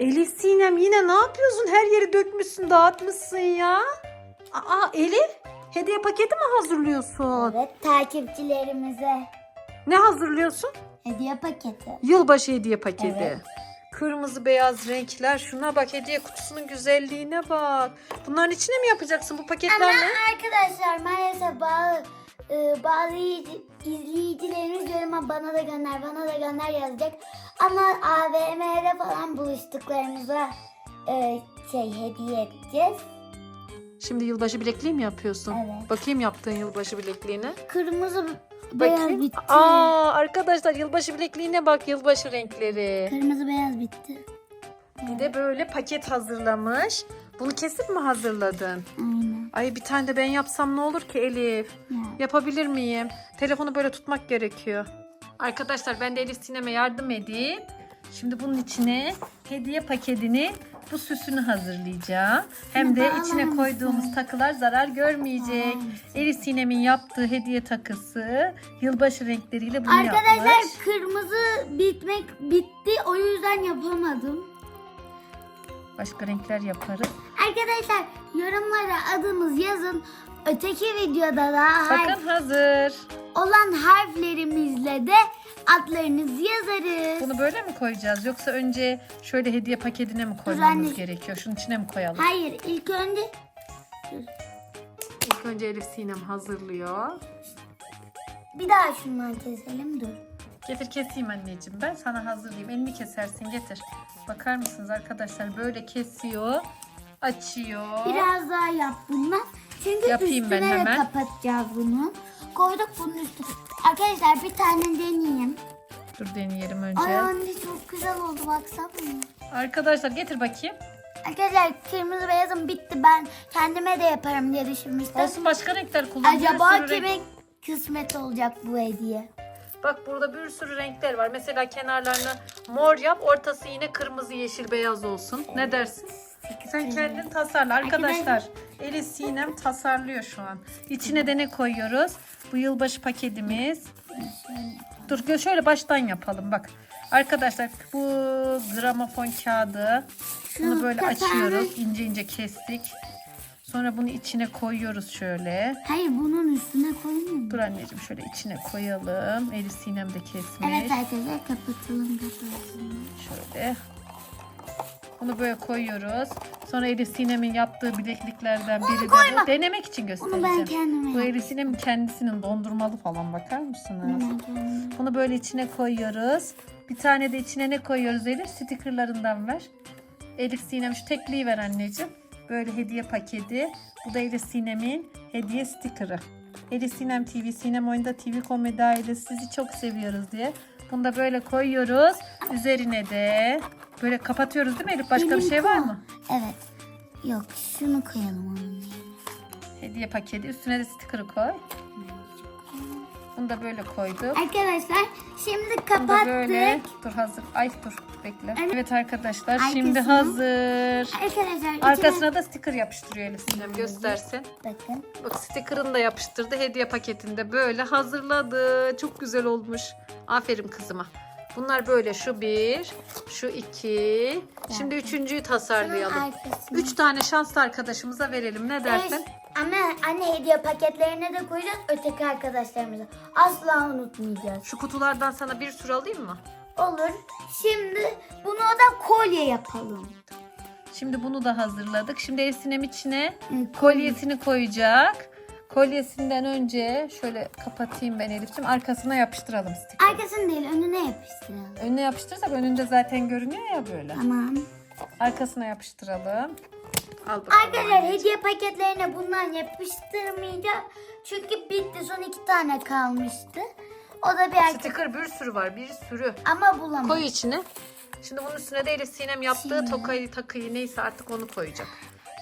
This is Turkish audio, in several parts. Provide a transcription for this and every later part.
Elif Sinem yine ne yapıyorsun? Her yeri dökmüşsün, dağıtmışsın ya. Aa Elif, hediye paketi mi hazırlıyorsun? Evet takipçilerimize Ne hazırlıyorsun? hediye paketi. Yılbaşı hediye paketi. Evet. Kırmızı beyaz renkler. Şuna bak hediye kutusunun güzelliğine bak. Bunların içine mi yapacaksın bu Ama paketler ne? arkadaşlar maalesef bazı, e, bazı izleyici- izleyicilerimiz yoruma bana da gönder bana da gönder yazacak. Ama AVM'de falan buluştuklarımıza e, şey hediye edeceğiz. Şimdi yılbaşı bilekliği mi yapıyorsun? Evet. Bakayım yaptığın yılbaşı bilekliğine. Kırmızı beyaz Bakayım. bitti. Aa arkadaşlar yılbaşı bilekliğine bak yılbaşı renkleri. Kırmızı beyaz bitti. Bir de böyle paket hazırlamış. Bunu kesip mi hazırladın? Aynen. Ay bir tane de ben yapsam ne olur ki Elif? Ya. Yapabilir miyim? Telefonu böyle tutmak gerekiyor. Arkadaşlar ben de Elif Sinem'e yardım edeyim. Şimdi bunun içine hediye paketini bu süsünü hazırlayacağım. Hem de içine koyduğumuz takılar zarar görmeyecek. Elif Sinem'in yaptığı hediye takısı yılbaşı renkleriyle bunu Arkadaşlar yapmış. kırmızı bitmek bitti o yüzden yapamadım. Başka renkler yaparız. Arkadaşlar yorumlara adımız yazın. Öteki videoda da harf Bakın hazır. olan harflerimizle de adlarınızı yazarız. Bunu böyle mi koyacağız yoksa önce şöyle hediye paketine mi anne. koymamız gerekiyor? Şunun içine mi koyalım? Hayır ilk önce İlk önce Elif Sinem hazırlıyor. bir daha şundan keselim dur. Getir keseyim anneciğim ben sana hazırlayayım. Elini kesersin getir. Bakar mısınız arkadaşlar böyle kesiyor. Açıyor. Biraz daha yap bundan. Çünkü Yapayım ben üstüne de hemen. kapatacağız bunu. Koyduk bunun üstüne. Arkadaşlar bir tane deneyeyim. Dur deneyelim önce. Ay anne çok güzel oldu baksana. Arkadaşlar getir bakayım. Arkadaşlar kırmızı beyazım bitti. Ben kendime de yaparım diye düşünmüştüm. Olsun başka renkler kullan. Bir Acaba kime kısmet olacak bu hediye? Bak burada bir sürü renkler var. Mesela kenarlarını mor yap, ortası yine kırmızı, yeşil, beyaz olsun. Ne dersin? Sen kendin tasarla. Arkadaşlar Elif Sinem tasarlıyor şu an. İçine de ne koyuyoruz? Bu yılbaşı paketimiz. Dur şöyle baştan yapalım bak. Arkadaşlar bu gramofon kağıdı. Bunu böyle açıyoruz. ince ince kestik. Sonra bunu içine koyuyoruz şöyle. Hayır bunun üstüne koymuyor Dur anneciğim şöyle içine koyalım. Elif Sinem de kesmiş. Evet arkadaşlar kapatalım kapatalım. Şöyle. Bunu böyle koyuyoruz. Sonra Elif Sinem'in yaptığı bilekliklerden biri de bu. Denemek için göstereceğim. Onu ben kendime Bu. Elif Sinem'in kendisinin dondurmalı falan bakar mısınız? Bunu böyle içine koyuyoruz. Bir tane de içine ne koyuyoruz Elif? Stickerlarından ver. Elif Sinem şu tekliği ver anneciğim. Böyle hediye paketi. Bu da Elif Sinem'in hediye stickerı. Elif Sinem TV, Sinem Oyunda TV Komedi ailesi sizi çok seviyoruz diye. Bunu da böyle koyuyoruz. Üzerine de böyle kapatıyoruz değil mi Elif? Başka bir Benim şey var ko- mı? Evet. Yok şunu koyalım onun yerine. Hediye paketi. Üstüne de sticker'ı koy. Bunu da böyle koyduk. Arkadaşlar şimdi Bu da kapattık. böyle. Dur hazır. Ay dur bekle. Evet. Evet arkadaşlar şimdi hazır. Arkadaşlar içine- Arkasına da sticker yapıştırıyor Elif Sinem göstersin. bakın. Bak sticker'ını da yapıştırdı. Hediye paketinde böyle hazırladı. Çok güzel olmuş. Aferin kızıma. Bunlar böyle şu bir, şu iki. Şimdi üçüncüyü tasarlayalım. arkasına. Üç tane şanslı arkadaşımıza verelim. Ne dersin? Ama anne hediye paketlerine de koyacağız öteki arkadaşlarımıza. Asla unutmayacağız. Şu kutulardan sana bir sürü alayım mı? Olur. Şimdi bunu da kolye yapalım. Şimdi bunu da hazırladık. Şimdi Elif Sinem içine kolyesini koyacak. Kolyesinden önce şöyle kapatayım ben Elif'ciğim. Arkasına yapıştıralım sticker. Arkasını değil önüne yapıştıralım. Önüne yapıştırırsak önünde zaten görünüyor ya böyle. Tamam. Arkasına yapıştıralım. Al. Arkadaşlar hediye paketlerine bundan yapıştırmayacağım. Çünkü bitti son iki tane kalmıştı. O da bir erkek Sticker bir sürü var bir sürü. ama bulamadım. Koy içine. Şimdi bunun üstüne de Elif Sinem yaptığı Sinem. tokayı takıyı neyse artık onu koyacak.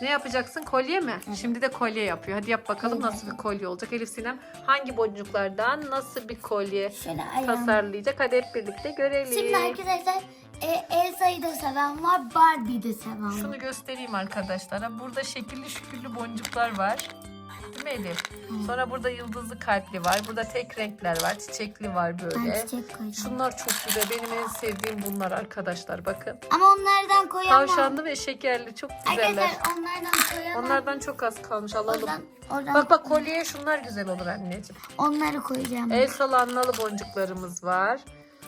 Ne yapacaksın? Kolye mi? Şimdi de kolye yapıyor. Hadi yap bakalım Evet. nasıl bir kolye olacak. Elif Sinem hangi boncuklardan nasıl bir kolye Şöyle ayağım. tasarlayacak? Hadi hep birlikte görelim. Şimdi arkadaşlar e, Elsa'yı da seven var, Barbie'yi de seven var. Şunu göstereyim arkadaşlara. Burada şekilli şükürlü boncuklar var. Değil mi Elif? Sonra burada yıldızlı kalpli var. Burada tek renkler var. Çiçekli var Ben böyle. çiçek koyacağım. Şunlar çok güzel. Benim en sevdiğim bunlar arkadaşlar. Bakın. Ama onlardan koyamam. Tavşanlı ve şekerli. Çok güzeller. Arkadaşlar onlardan koyamam. Onlardan çok az kalmış. Alalım. Oradan, oradan Bak bak kolyeye şunlar güzel olur anneciğim. onları koyacağım. El salanmalı boncuklarımız var.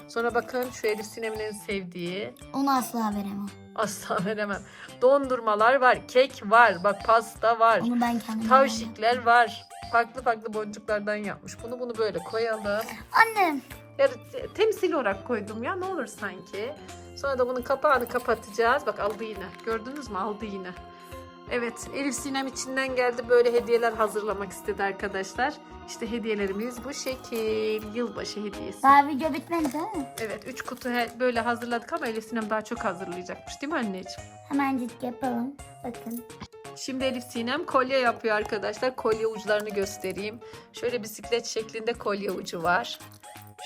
Sonra bakın şu Elif Sinem'in en sevdiği. Onu asla veremem. Asla veremem. Dondurmalar var. Kek var. Bak pasta var. Onu ben kendim. Tavşikler var. Farklı farklı boncuklardan yapmış. Bunu bunu böyle koyalım. Annem. Ya te- temsil olarak koydum ya ne olur sanki. Sonra da bunun kapağını kapatacağız. Bak aldı yine. Gördünüz mü? Aldı yine. Evet Elif Sinem içinden geldi böyle hediyeler hazırlamak istedi arkadaşlar. İşte hediyelerimiz bu şekil. Yılbaşı hediyesi. Daha video bitmedi değil mi? Evet 3 kutu böyle hazırladık ama Elif Sinem daha çok hazırlayacakmış değil mi anneciğim? Hemencik yapalım. Bakın. Şimdi Elif Sinem kolye yapıyor arkadaşlar. Kolye uçlarını göstereyim. Şöyle bisiklet şeklinde kolye ucu var.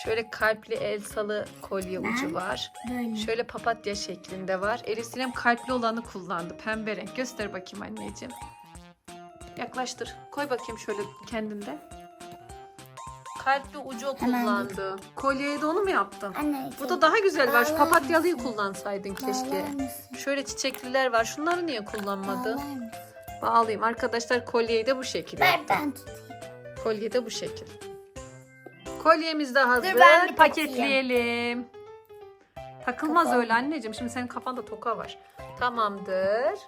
Şöyle kalpli el salı kolye Ben- ucu var. Böyle. Şöyle papatya şeklinde var. Elif Sinem kalpli olanı kullandı. Pembe renk. Göster bakayım anneciğim. Yaklaştır. Koy bakayım şöyle kendinde. Kalpli ucu kullandı. Kolyeye de onu mu yaptın? Anne. Bu da daha güzel var. Şu papatyalıyı kullansaydın keşke. Şöyle çiçekliler var. Şunları niye kullanmadın? Bağlayayım. Arkadaşlar kolyeyi de bu şekilde Ver ben tutayım. Kolye de bu şekil. Kolyemiz de hazır. ben bir Paketleyelim. Takılmaz Kafam. öyle anneciğim. Şimdi senin kafanda toka var. Tamamdır.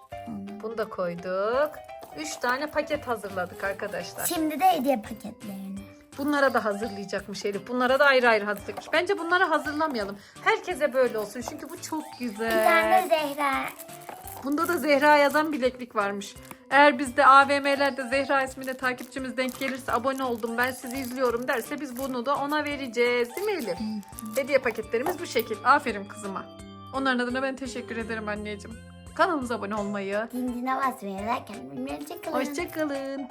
Bunu da koyduk. Üç tane paket hazırladık arkadaşlar. Şimdi de hediye paketlerini. Bunlara da hazırlayacakmış Elif. Bunlara da ayrı ayrı hazırlamış. Bence bunları hazırlamayalım. Herkese böyle olsun. Çünkü bu çok Bir güzel. tane Zehra. Bunda da Zehra yazan bileklik varmış. Eğer bizde AVM'lerde Zehra isminde takipçimiz denk gelirse abone oldum ben sizi izliyorum derse biz bunu da ona vereceğiz. Değil mi Elif? Hediye paketlerimiz bu şekil. Aferin kızıma. Onların adına ben teşekkür ederim anneciğim. Kanalımıza abone olmayı. Zincine basmayı. Bilmem, hoşçakalın. Hoşçakalın.